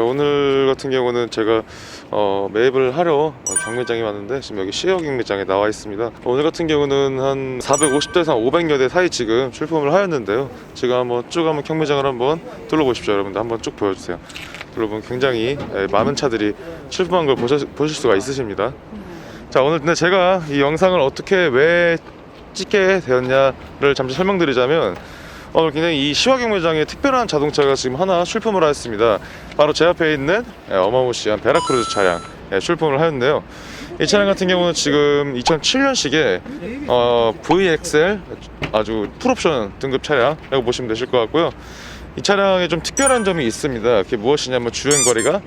오늘 같은 경우는 제가 어, 매입을 하러 어, 경매장에 왔는데 지금 여기 시어 경매장에 나와 있습니다. 오늘 같은 경우는 한 450대에서 500여 대 사이 지금 출품을 하였는데요. 지금 한번 쭉 한번 경매장을 한번 둘러보십시오, 여러분들 한번 쭉 보여주세요. 여러분 굉장히 예, 많은 차들이 출품한 걸 보실, 보실 수가 있으십니다. 자 오늘 근데 제가 이 영상을 어떻게 왜 찍게 되었냐를 잠시 설명드리자면 오늘 굉장히 이 시화 경매장에 특별한 자동차가 지금 하나 출품을 하였습니다. 바로 제 앞에 있는 예, 어마무시한 베라크루즈 차량 예, 출품을 하였는데요. 이 차량 같은 경우는 지금 2007년식의 어, VXL 아주 풀옵션 등급 차량이라고 보시면 되실 것 같고요. 이 차량에 좀 특별한 점이 있습니다. 그게 무엇이냐면 주행 거리가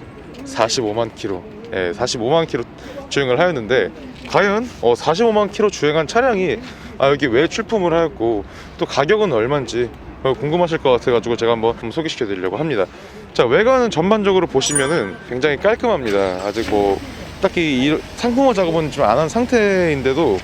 45만 킬로, 예, 45만 킬로 주행을 하였는데 과연 어, 45만 킬로 주행한 차량이 아, 여기 왜 출품을 하였고 또 가격은 얼마인지 어, 궁금하실 것 같아가지고 제가 한번 좀 소개시켜 드리려고 합니다. 자 외관은 전반적으로 보시면은 굉장히 깔끔합니다. 아직 뭐 딱히 이 상품화 작업은 좀 안 한 상태인데도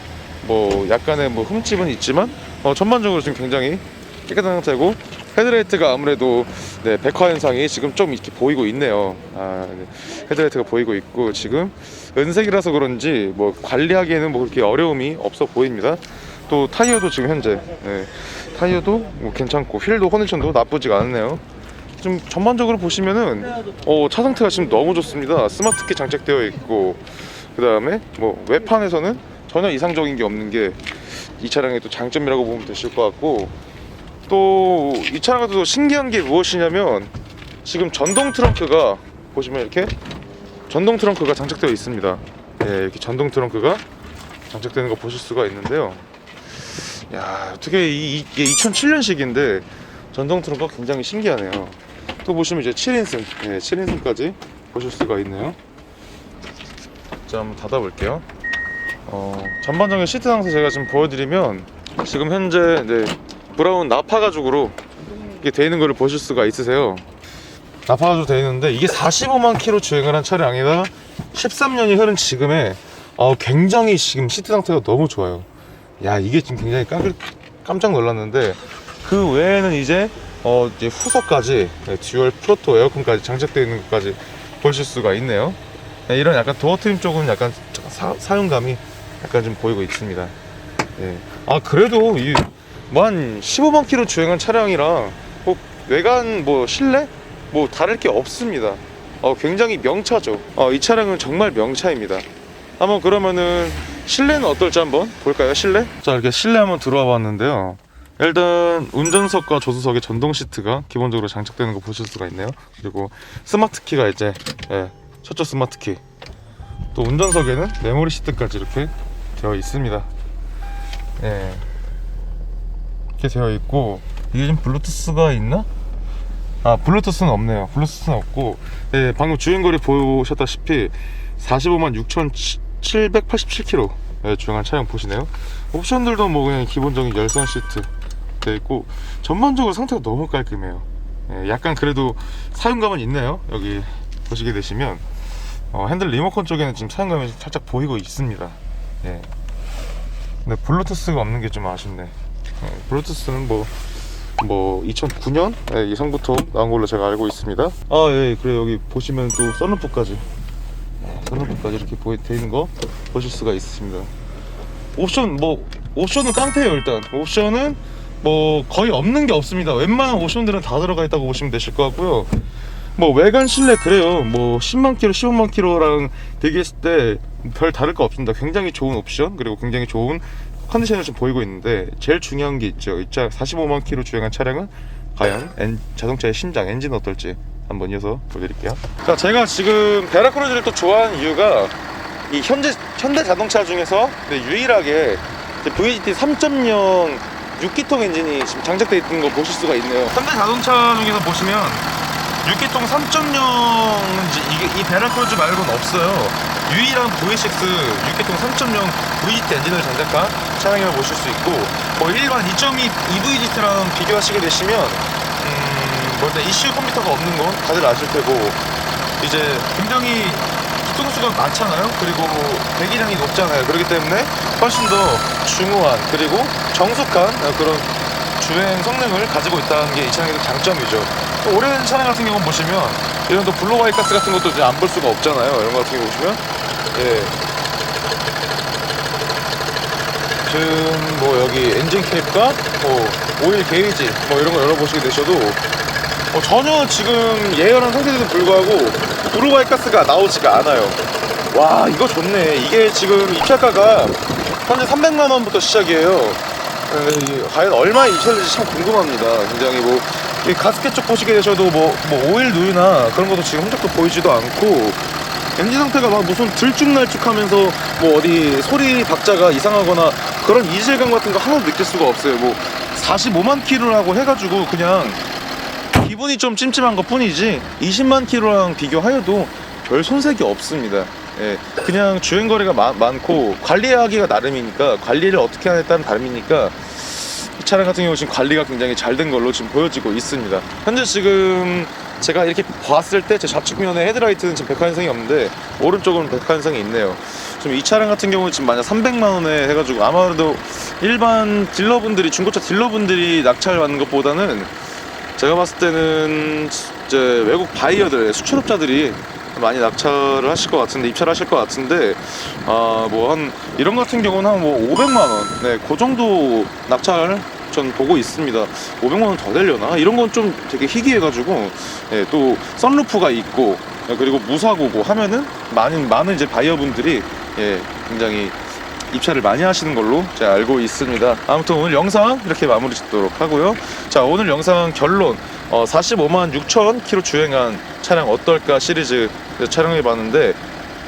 뭐 약간의 뭐 흠집은 있지만 어, 전반적으로 지금 굉장히 깨끗한 상태고 헤드라이트가 아무래도 네, 백화 현상이 지금 좀 이렇게 보이고 있네요. 아, 네. 헤드라이트가 보이고 있고 지금 은색이라서 그런지 뭐 관리하기에는 뭐 그렇게 어려움이 없어 보입니다. 또 타이어도 지금 현재 네, 타이어도 뭐 괜찮고 휠도 컨디션도 나쁘지가 않네요. 좀 전반적으로 보시면은 어, 차 상태가 지금 너무 좋습니다. 스마트키 장착되어 있고 그 다음에 뭐 외판에서는 전혀 이상적인 게 없는 게 이 차량의 또 장점이라고 보면 되실 것 같고 또 이 차량과 또 신기한 게 무엇이냐면 지금 전동 트렁크가 보시면 이렇게 전동 트렁크가 장착되어 있습니다. 예, 이렇게 전동 트렁크가 장착되는 거 보실 수가 있는데요. 야, 어떻게 이, 이게 2007년식인데 전동 트렁크가 굉장히 신기하네요. 또 보시면 이제 7인승, 예, 7인승까지 보실 수가 있네요. 자, 한번 닫아볼게요. 어, 전반적인 시트 상태 제가 지금 보여드리면 지금 현재 네, 브라운 나파 가죽으로 이게 돼 있는 거를 보실 수가 있으세요. 나파 가죽 돼 있는데 이게 45만 킬로 주행을 한 차량이다 13년이 흐른 지금에 어, 굉장히 지금 시트 상태가 너무 좋아요. 야 이게 지금 굉장히 깜, 깜짝 놀랐는데 그 외에는 이제 어 이제 후석까지 네, 듀얼 프로토 에어컨까지 장착되어 있는 것까지 보실 수가 있네요. 네, 이런 약간 도어 트림 쪽은 약간 사, 사용감이 약간 좀 보이고 있습니다. 예. 아 그래도 이뭐한 15만 킬로 주행한 차량이랑 뭐 외관 뭐 실내 뭐 다를 게 없습니다. 어 굉장히 명차죠. 어, 이 차량은 정말 명차입니다. 한번 그러면은 실내는 어떨지 한번 볼까요? 실내? 자 이렇게 실내 한번 들어와 봤는데요. 일단 운전석과 조수석에 전동 시트가 기본적으로 장착되는 거 보실 수가 있네요. 그리고 스마트 키가 이제 예, 첫째 스마트 키. 또 운전석에는 메모리 시트까지 이렇게 되어 있습니다. 예. 이렇게 되어 있고 이게 지금 블루투스가 있나? 아 블루투스는 없네요. 블루투스는 없고 예, 방금 주행거리 보셨다시피 45만 6천 787km 네, 중간 차량 보시네요. 옵션들도 뭐 그냥 기본적인 열선 시트 되어 있고 전반적으로 상태가 너무 깔끔해요. 네, 약간 그래도 사용감은 있네요. 여기 보시게 되시면. 어, 핸들 리모컨 쪽에는 지금 사용감이 살짝 보이고 있습니다. 네. 근데 블루투스가 없는 게 좀 아쉽네. 네, 블루투스는 뭐뭐 2009년? 예, 이상부터 나온 걸로 제가 알고 있습니다. 아 예, 예. 그래 여기 보시면 또 썬루프까지. 예, 썬루프까지 이렇게 보이, 돼 있는 거 보실 수가 있습니다. 옵션, 뭐, 옵션은 깡패예요, 일단. 옵션은 뭐, 거의 없는 게 없습니다. 웬만한 옵션들은 다 들어가 있다고 보시면 되실 것 같고요. 뭐 외관 실내 그래요. 뭐 10만 킬로, 15만 킬로랑 대기했을 때 별 다를 거 없습니다. 굉장히 좋은 옵션 그리고 굉장히 좋은 컨디션을 좀 보이고 있는데 제일 중요한 게 있죠. 이 차 45만 킬로 주행한 차량은 과연 엔- 자동차의 심장 엔진 어떨지 한번 이어서 보여드릴게요. 자, 제가 지금 베라크루즈를 또 좋아하는 이유가 이 현재 현대 자동차 중에서 네, 유일하게 VGT 3.0 6기통 엔진이 지금 장착되어 있는 거 보실 수가 있네요. 현대 자동차 중에서 보시면 6기통 3.0은 이게 이 베라크루즈 말고는 없어요. 유일한 V6 6기통 3.0 VGT 엔진을 장착한 차량임을 보실 수 있고 뭐 일반 2.2 EVGT랑 비교하시게 되시면 음, 뭐 일단 ECU 컴퓨터가 없는 건 다들 아실 테고 이제 굉장히 기통수가 많잖아요. 그리고 배기량이 높잖아요. 그렇기 때문에 훨씬 더 중후한 그리고 정숙한 그런 주행 성능을 가지고 있다는 게 이 차량의 장점이죠. 또 오래된 차량 같은 경우는 보시면 이런 또 블루 와이 가스 같은 것도 이제 안 볼 수가 없잖아요. 이런 거 같은 경우 보시면 예. 지금 뭐 여기 엔진 캡과 뭐 오일 게이지 뭐 이런 거 열어보시게 되셔도 어, 전혀 지금 예열한 상태에도 불구하고 블루와이 가스가 나오지가 않아요. 와 이거 좋네. 이게 지금 입찰가가 현재 300만 원부터 시작이에요. 네, 과연 얼마에 입찰될지 참 궁금합니다. 굉장히 뭐이 가스켓 쪽 보시게 되셔도 뭐, 뭐 오일 누유나 그런 것도 지금 흔적도 보이지도 않고 엔진 상태가 막 무슨 들쭉날쭉 하면서 뭐 어디 소리 박자가 이상하거나 그런 이질감 같은 거 하나도 느낄 수가 없어요. 뭐 45만 킬로라고 해가지고 그냥 기분이 좀 찜찜한 것 뿐이지 20만 킬로랑 비교하여도 별 손색이 없습니다. 예, 그냥 주행 거리가 마- 많고 관리하기가 나름이니까 관리를 어떻게 하냐에 따른 다름이니까 이 차량 같은 경우 지금 관리가 굉장히 잘 된 걸로 지금 보여지고 있습니다. 현재 지금 제가 이렇게 봤을 때 제 좌측면에 헤드라이트는 지금 백화현상이 없는데 오른쪽은 백화현상이 있네요. 지금 이 차량 같은 경우는 지금 만약 300만 원에 해가지고 아마도 일반 딜러분들이 중고차 딜러분들이 낙찰 받는 것보다는 제가 봤을 때는 이제 외국 바이어들 수출업자들이 많이 낙찰을 하실 것 같은데 입찰 하실 것 같은데 아 뭐 한 이런 거 같은 경우는 한 뭐 500만 원, 네, 그 정도 낙찰 전 보고 있습니다. 500만 원 더 되려나? 이런 건 좀 되게 희귀해가지고 예, 또 썬루프가 있고 예, 그리고 무사고고 하면은 많은 많은 이제 바이어분들이 예, 굉장히 입찰을 많이 하시는 걸로 제가 알고 있습니다. 아무튼 오늘 영상 이렇게 마무리 짓도록 하고요. 자 오늘 영상 결론 어, 45만 6천 킬로 주행한 차량 어떨까 시리즈 촬영해 봤는데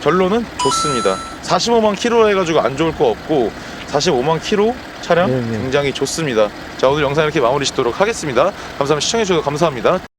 결론은 좋습니다. 45만 킬로 해가지고 안 좋을 거 없고 45만 킬로 차량 네, 네. 굉장히 좋습니다. 자 오늘 영상 이렇게 마무리 짓도록 하겠습니다. 감사합니다. 시청해 주셔서 감사합니다.